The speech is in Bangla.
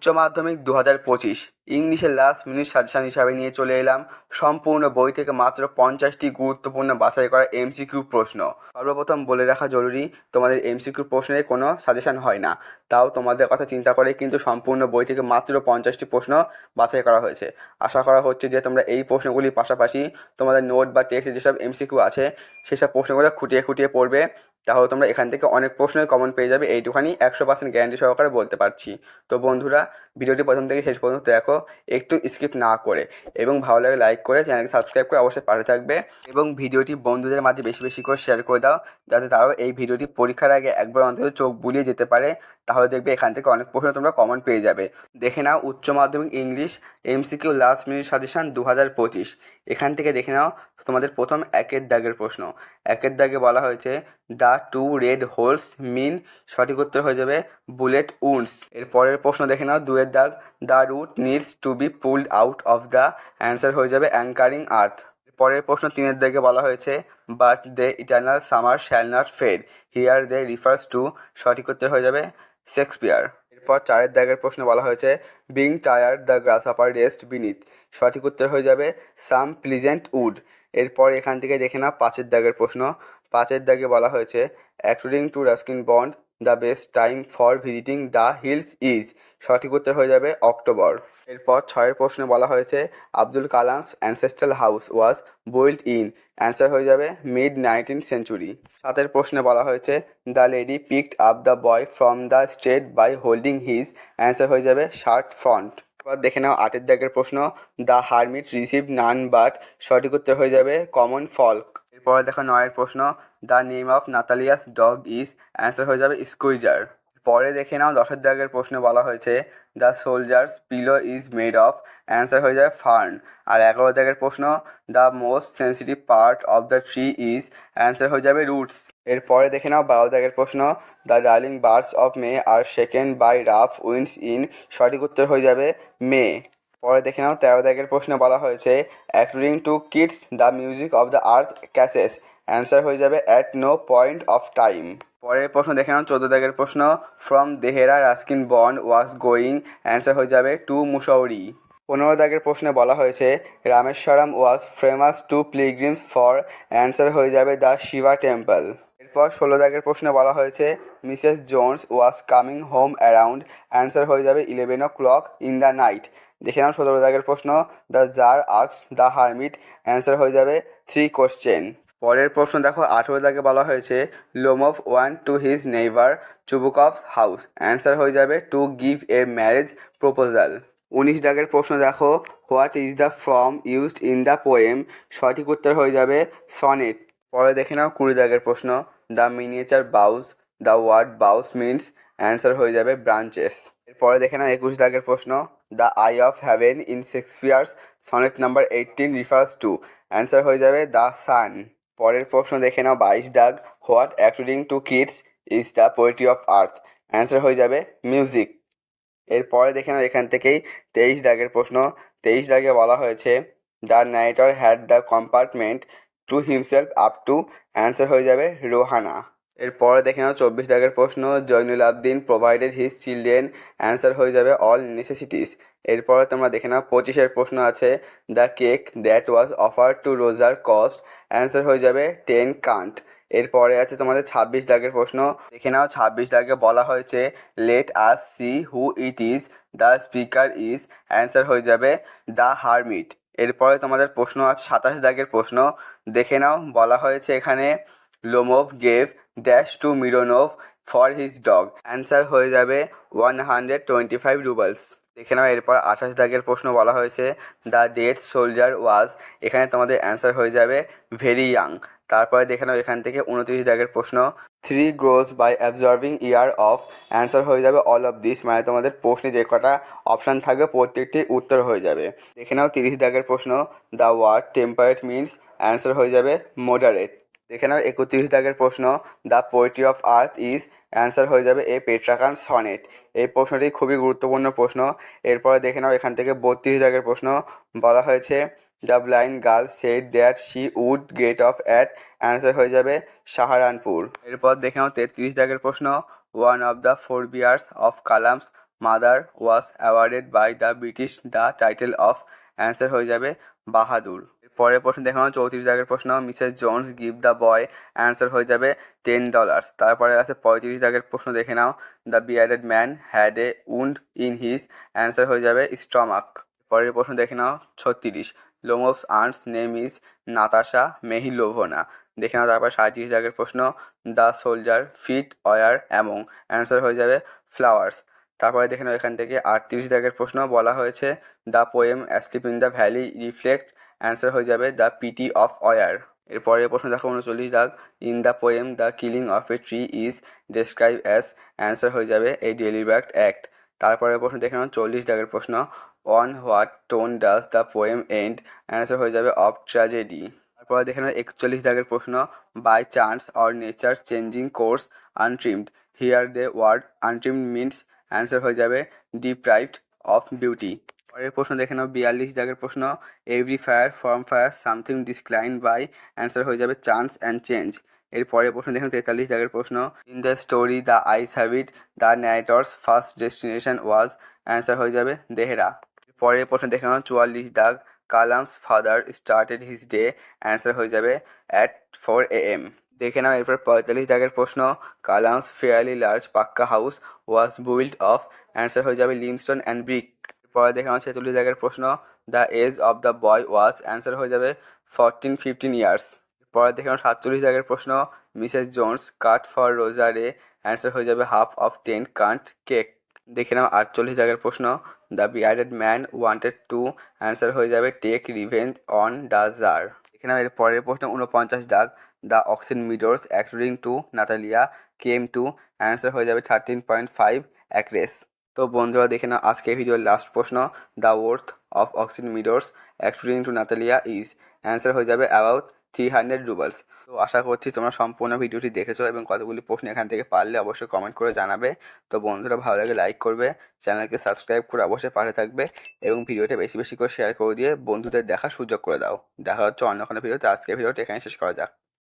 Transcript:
উচ্চ মাধ্যমিক দু হাজার পঁচিশ। ইংলিশের লাস্ট মিনিট সাজেশান হিসাবে নিয়ে চলে এলাম। সম্পূর্ণ বই থেকে মাত্র পঞ্চাশটি গুরুত্বপূর্ণ বাছাই করা এমসিকিউ প্রশ্ন। সর্বপ্রথম বলে রাখা জরুরি, তোমাদের এমসিকিউ প্রশ্নের কোনো সাজেশান হয় না। তাও তোমাদের কথা চিন্তা করে কিন্তু সম্পূর্ণ বই থেকে মাত্র পঞ্চাশটি প্রশ্ন বাছাই করা হয়েছে। আশা করা হচ্ছে যে তোমরা এই প্রশ্নগুলির পাশাপাশি তোমাদের নোট বা টেক্সটে যেসব এমসিকিউ আছে, সেসব প্রশ্নগুলো খুঁটিয়ে খুঁটিয়ে পড়বে। তাহলে তোমরা এখান থেকে অনেক প্রশ্নের কমন পেয়ে যাবে। এইটুখানি একশো পার্সেন্ট গ্যারান্টি সহকারে বলতে পারছি। তো বন্ধুরা, ভিডিওটি প্রথম থেকে শেষ পর্যন্ত দেখো, একটু স্কিপ না করে। এবং ভালো লাগে লাইক করে চ্যানেলকে সাবস্ক্রাইব করে অবশ্যই পাশে থাকবে। এবং ভিডিওটি বন্ধুদের মাঝে বেশি বেশি করে শেয়ার করে দাও, যাতে তারাও এই ভিডিওটি পরীক্ষার আগে একবার অন্তত চোখ বুলিয়ে যেতে পারে। তাহলে দেখবে এখান থেকে অনেক প্রশ্ন তোমরা কমন পেয়ে যাবে। দেখে নাও উচ্চ মাধ্যমিক English MCQ last minute suggestion দু হাজার পঁচিশ। এখান থেকে দেখে নাও তোমাদের প্রথম একের দাগের প্রশ্ন। একের দাগে বলা হয়েছে the two red holes mean সঠিক উত্তর হয়ে যাবে বুলেট উন্ডস এর পরের প্রশ্ন দেখে নাও, দুয়ের দাগ the root needs to be pulled out of the answer হয়ে যাবে অ্যাঙ্কারিং আর্থ পরের প্রশ্ন তিনের দিকে বলা হয়েছে but thy eternal summer shall not fade here thy refers to সঠিক উত্তর হয়ে যাবে শেক্সপিয়ার এরপর চারের দাগের প্রশ্ন বলা হয়েছে being tired the grass upper rest beneath সঠিক উত্তর হয়ে যাবে সাম প্লিজেন্ট উড এরপর এখান থেকে দেখে না পাঁচের দাগের প্রশ্ন। পাঁচের দাগে বলা হয়েছে according to Ruskin Bond the best time for visiting the hills is সঠিক উত্তর হয়ে যাবে অক্টোবর। এরপর ছয়ের প্রশ্নে বলা হয়েছে Abdul Kalam's ancestral house was built in answer হয়ে যাবে মিড নাইনটিন সেঞ্চুরি। সাতের প্রশ্নে বলা হয়েছে the lady picked up the boy from the street by holding his answer হয়ে যাবে শার্ট ফ্রন্ট। এবার দেখে নাও আটের দাগের প্রশ্ন। The hermit receive none but সঠিক উত্তর হয়ে যাবে কমন ফল্ক। এরপরে দেখো নয়ের প্রশ্ন। The name of Natalia's dog is answer হয়ে যাবে স্কুইজার। পরে দেখে নাও দশের দাগের প্রশ্নে বলা হয়েছে। The soldier's pillow is made of answer হয়ে যাবে ফার্ন। আর এগারো দাগের প্রশ্ন। The most sensitive part of the tree is answer হয়ে যাবে রুটস। এরপরে দেখে নাও বারো দাগের প্রশ্ন, the darling birds of May are second by rough winds in সঠিক উত্তর হয়ে যাবে মে। পরে দেখে নাও, তেরো দাগের প্রশ্ন বলা হয়েছে, according to Keats, the music of the earth ceases. Answer হয়ে যাবে, at no point of time. পরের প্রশ্ন দেখে নাও, চোদ্দ দাগের প্রশ্ন, from Dehra Ruskin Bond was going. Answer হয়ে যাবে, টু মুসৌরি। পনেরো দাগের প্রশ্নে বলা হয়েছে, Rameswaram was famous to pilgrims for. Answer হয়ে যাবে, দ্য শিবা টেম্পল। এরপর ষোলো দাগের প্রশ্নে বলা হয়েছে, Mrs Jones was coming home around. Answer হয়ে যাবে eleven o'clock in the night দেখে নাও সতেরো দাগের প্রশ্ন the czar asks the hermit answer হয়ে যাবে থ্রি কোশ্চেন পরের প্রশ্ন দেখো, আঠেরো দাগে বলা হয়েছে Lomov went to his neighbour Chubukov's house answer হয়ে যাবে to give a marriage proposal উনিশ দাগের প্রশ্ন দেখো what is the form used in the poem সঠিক উত্তর হয়ে যাবে সনেট পরে দেখে নাও কুড়ি দাগের প্রশ্ন the miniature boughs the word boughs means answer হয়ে যাবে ব্রাঞ্চেস এরপরে দেখে নাও একুশ দাগের প্রশ্ন। The eye of heaven in Shakespeare's sonnet number eighteen refers to answer হয়ে যাবে দ্য সান পরের প্রশ্ন দেখে নাও বাইশ দাগ। What according to Keats is the poetry of earth answer হয়ে যাবে মিউজিক এরপরে দেখে নাও এখান থেকেই তেইশ দাগের প্রশ্ন। তেইশ দাগে বলা হয়েছে the knight had the compartment to himself up to answer হয়ে যাবে রোহানা। এরপরে দেখে নাও চব্বিশ দাগের প্রশ্ন Zainul Abedin provided his children answer হয়ে যাবে অল নেসেসিটিস এরপরে তোমরা দেখে নাও পঁচিশের প্রশ্ন আছে the cake that was offer to Roger cost answer হয়ে যাবে টেন কান্ট এরপরে আছে তোমাদের ছাব্বিশ দাগের প্রশ্ন, দেখে নাও ছাব্বিশ দাগে বলা হয়েছে let us see who it is the speaker is answer হয়ে যাবে দ্য হারমিট এরপরে তোমাদের প্রশ্ন আছে, সাতাশ দাগের প্রশ্ন। দেখে নাও, বলা হয়েছে এখানে Lomov gave dash to Mironov for his dog answer হয়ে যাবে one hundred twenty five roubles দেখে নাও, এরপর আঠাশ দাগের প্রশ্ন বলা হয়েছে দ্য ডেড সোলজার ওয়াজ এখানে তোমাদের অ্যান্সার হয়ে যাবে ভেরি ইয়াং তারপরে দেখে নাও এখান থেকে উনত্রিশ দাগের প্রশ্ন tree grows by absorbing year of answer হয়ে যাবে অল অফ দিস মানে তোমাদের প্রশ্নে যে কটা অপশান থাকবে প্রত্যেকটি উত্তর হয়ে যাবে। দেখে নাও তিরিশ দাগের প্রশ্ন the word temperate means answer হয়ে যাবে মডারেট দেখে নাও একত্রিশ দাগের প্রশ্ন the poetry of earth is answer হয়ে যাবে এ পেট্রাকান সনেট। এই প্রশ্নটি খুবই গুরুত্বপূর্ণ প্রশ্ন। এরপরে দেখে নাও এখান থেকে বত্রিশ দাগের প্রশ্ন, বলা হয়েছে the blind girl said that she would get off at answer হয়ে যাবে সাহারানপুর এরপর দেখে নাও তেত্রিশ দাগের প্রশ্ন one of the four brothers of Kalam's mother was awarded by the British the title of answer হয়ে যাবে বাহাদুর। পরের প্রশ্ন দেখানো চৌত্রিশ দাগের প্রশ্ন, Mrs Jones give the boy answer হয়ে যাবে টেন ডলার্স তারপরে আছে পঁয়ত্রিশ দাগের প্রশ্ন, দেখে নাও the bearded man had a wound in his answer হয়ে যাবে স্টমাক। পরের প্রশ্ন দেখে নাও, ছত্রিশ Lomov's aunt's name is Natasha Mikhailovna. দেখে নাও তারপর সাঁত্রিশ দাগের প্রশ্ন, the soldier feet are among answer হয়ে যাবে ফ্লাওয়ার্স। তারপরে দেখে নাও এখান থেকে আটত্রিশ দাগের প্রশ্ন, বলা হয়েছে, the poem asleep in the valley reflect, answer হয়ে যাবে দ্য পিটি অফ অয়ার এরপরের প্রশ্ন দেখো, উনচল্লিশ দাগ, in the poem the killing of a tree is describe as answer হয়ে যাবে এই ডেলিভার্ট অ্যাক্ট। তারপরের প্রশ্ন দেখে নাও, চল্লিশ দাগের প্রশ্ন on what tone does the poem end answer হয়ে যাবে অফ ট্র্যাজেডি তারপরে দেখে নাও, একচল্লিশ দাগের প্রশ্ন by chance or nature changing course untrimmed here the word untrimmed means answer হয়ে যাবে ডিপ্রাইভড অফ বিউটি পরের প্রশ্ন দেখে নাও, বিয়াল্লিশ দাগের প্রশ্ন every fair from fair something decline by answer হয়ে যাবে চান্স অ্যান্ড চেঞ্জ এর পরের প্রশ্ন, দেখুন, তেতাল্লিশ দাগের প্রশ্ন। In the story the ice habit the narrator's first destination was answer হয়ে যাবে দেহরা। পরের প্রশ্ন নাও, চুয়াল্লিশ দাগ, Kalam's father started his day answer হয়ে যাবে অ্যাট ফোর এ এম দেখে নাও, এরপর পঁয়তাল্লিশ দাগের প্রশ্ন, Kalam's fairly large pucca house was built of answer হয়ে যাবে লিমস্টোন অ্যান্ড ব্রিক পরে দেখে নাও, ছেচল্লিশ দাগের প্রশ্ন the age of the boy was answer হয়ে যাবে ফরটিন ফিফটিন ইয়ার্স পরে দেখে সাতচল্লিশ দাগের প্রশ্ন, মিসেস জোন্স, কাট ফর রোজারে অ্যান্সার হয়ে যাবে half of ten cent cake. দেখে নাও, আটচল্লিশ দাগের প্রশ্ন, the bearded man wanted to, answer হয়ে যাবে take revenge on the czar. দেখে নাও, এর পরের প্রশ্ন উনপঞ্চাশ দাগ, the Oxen Meadows according to Natalia came to, answer হয়ে যাবে থার্টিন পয়েন্ট ফাইভ অ্যাক্রেস। তো বন্ধুরা, দেখে নাও, আজকের ভিডিওর লাস্ট প্রশ্ন, the worth of Oxen Meadows according to Natalia is, answer হয়ে যাবে অ্যাবাউট থ্রি হান্ড্রেড রুবলস তো আশা করছি তোমরা সম্পূর্ণ ভিডিওটি দেখেছ এবং কতগুলি প্রশ্ন এখান থেকে পারলে অবশ্যই কমেন্ট করে জানাবে। তো বন্ধুরা, ভালো লাগে লাইক করবে, চ্যানেলকে সাবস্ক্রাইব করে অবশ্যই পাশে থাকবে এবং ভিডিওটা বেশি বেশি করে শেয়ার করে দিয়ে বন্ধুদের দেখার সুযোগ করে দাও। দেখা হচ্ছে অন্য কোনো ভিডিওতে। আজকের ভিডিওটা এখানে শেষ করা যাক।